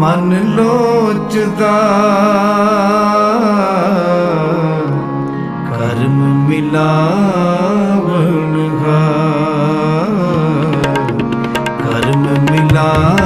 ਮਨ ਲੋਚਦਾ। ਕਰਮ ਮਿਲਾਵਣਗਾ। ਕਰਮ ਮਿਲਾ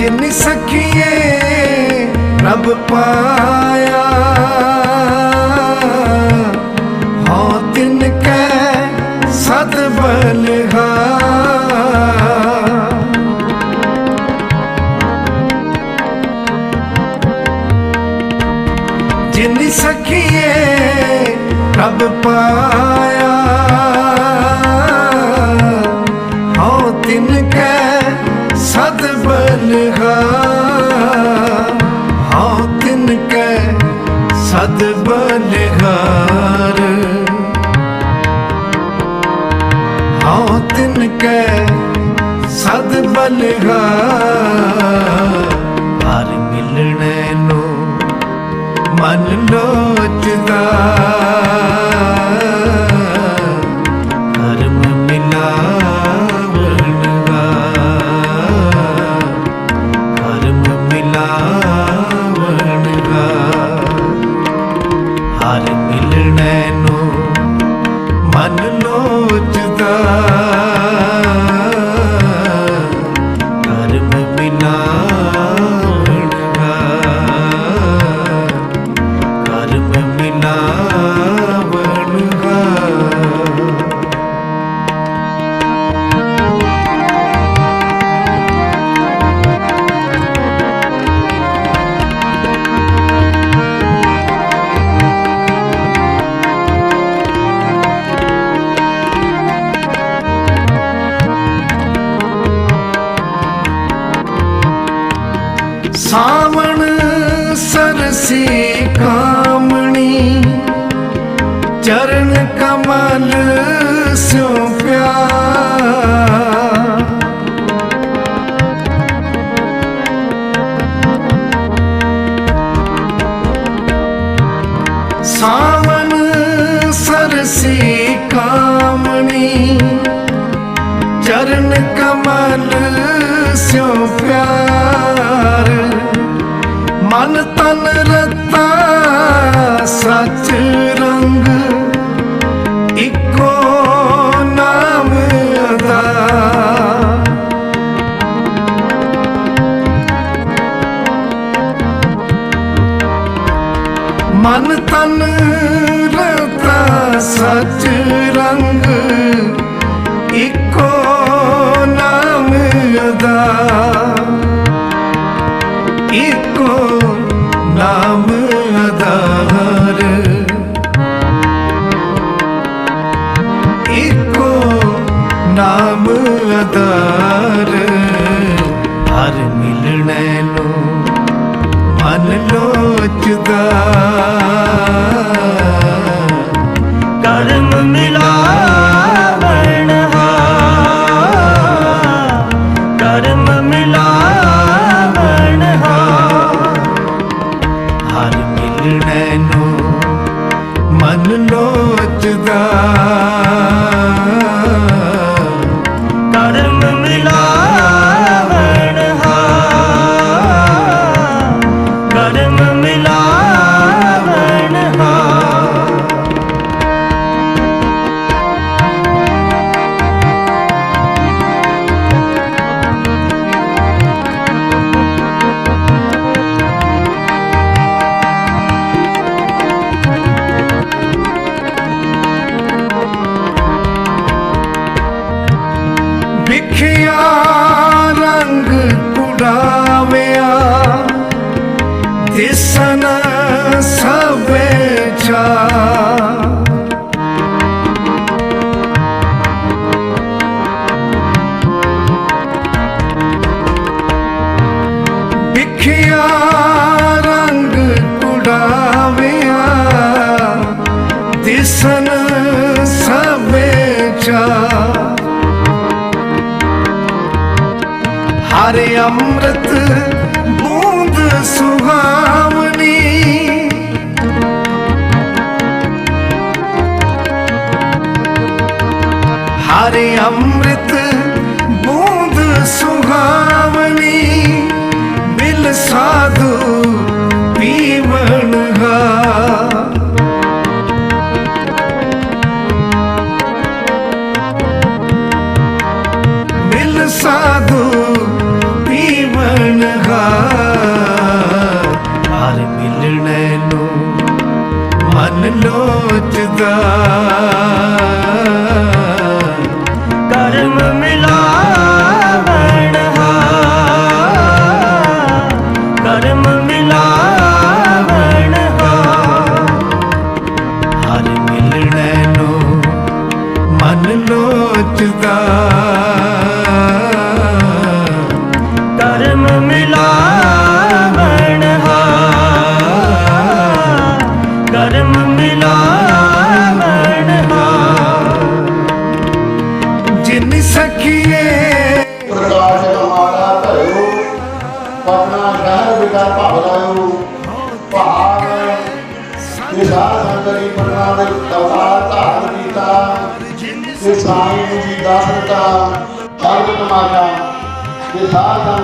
ਜਿਨ ਸਖੀਏ ਰੱਬ ਪਾਇਆ। ਹਉ ਤਿਨ ਕੈ ਸਦ ਬਲਹਾ। ਜਿਨ ਸਖੀਏ ਰੱਬ ਪਾ ਮਨ ਨੋਚਦਾ। ਮਨ ਸਿਉ ਪਿਆਰ ਮਨ ਤਨ ਰਤਾ ਸੱਚ ਰੰਗ ਇੱਕੋ ਨਾਮ ਅਦਾ। ਮਨ ਤਨ ਪਿਆਰ ਇੱਕੋ ਨਾਮ ਅਦਾਰ ਹਰ ਮਿਲਣੇ ਨੂੰ ਮਨ ਲੋਚਦਾ। ਹਰ ਅੰਮ੍ਰਿਤ ਬੂੰਦ ਸੁਹਾਵਨੀ ਹਰ ਅੰਮ੍ਰਿਤ ਬੂੰਦ ਸੁਹਾਵਨੀ ਮਿਲ ਸਾਧੂ ਪੀਵਣ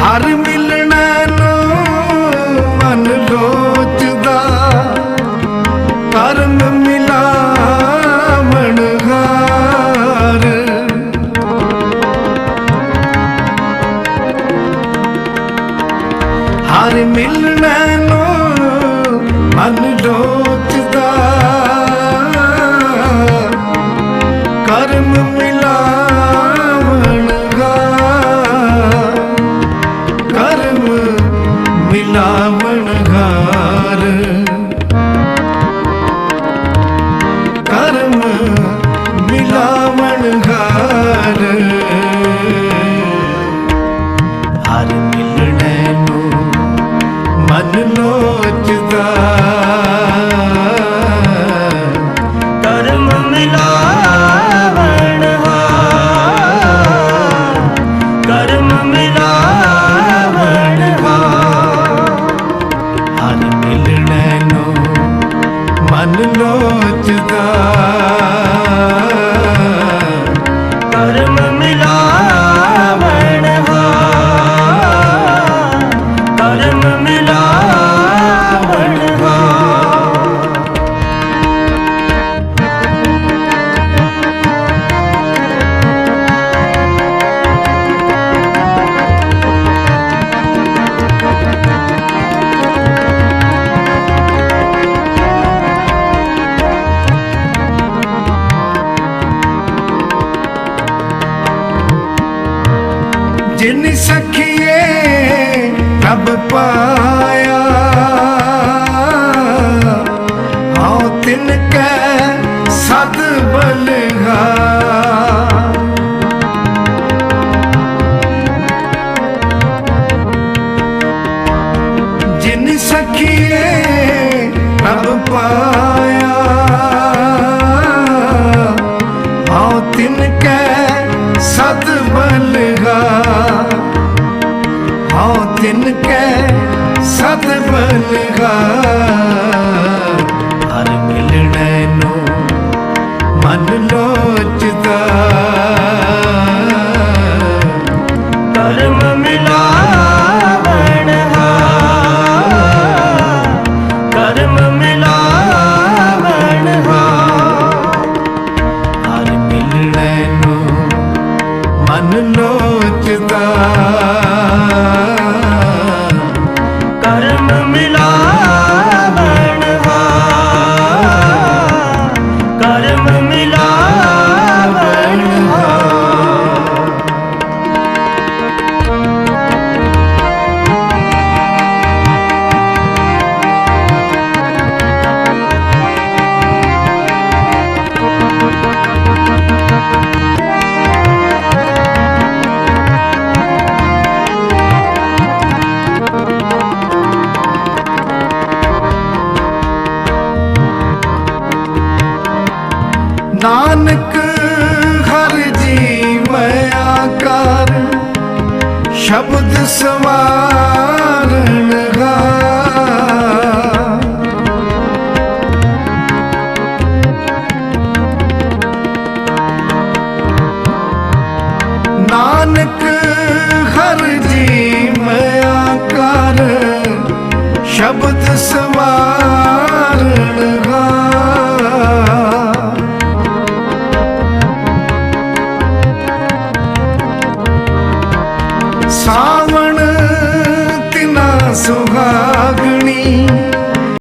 ਹਰ ਮੇ ਜਿਨ ਸਖੀਏ ਰੱਬ ਪਾਇਆ। ਹਉ ਤਿਨ ਕੈ ਸਦ ਬਲਗਾ। ਜਿਨ ਸਖੀਏ ਰੱਬ ਪਾਇਆ ਨਾਨਕ ਹਰ ਜੀਵੈ ਆਕਾਰ ਸ਼ਬਦ ਸਵਾਰਨ ਨਾਨਕ ਹਰ ਜੀਵੈ ਆਕਾਰ ਸ਼ਬਦ ਸਵਾਰਨ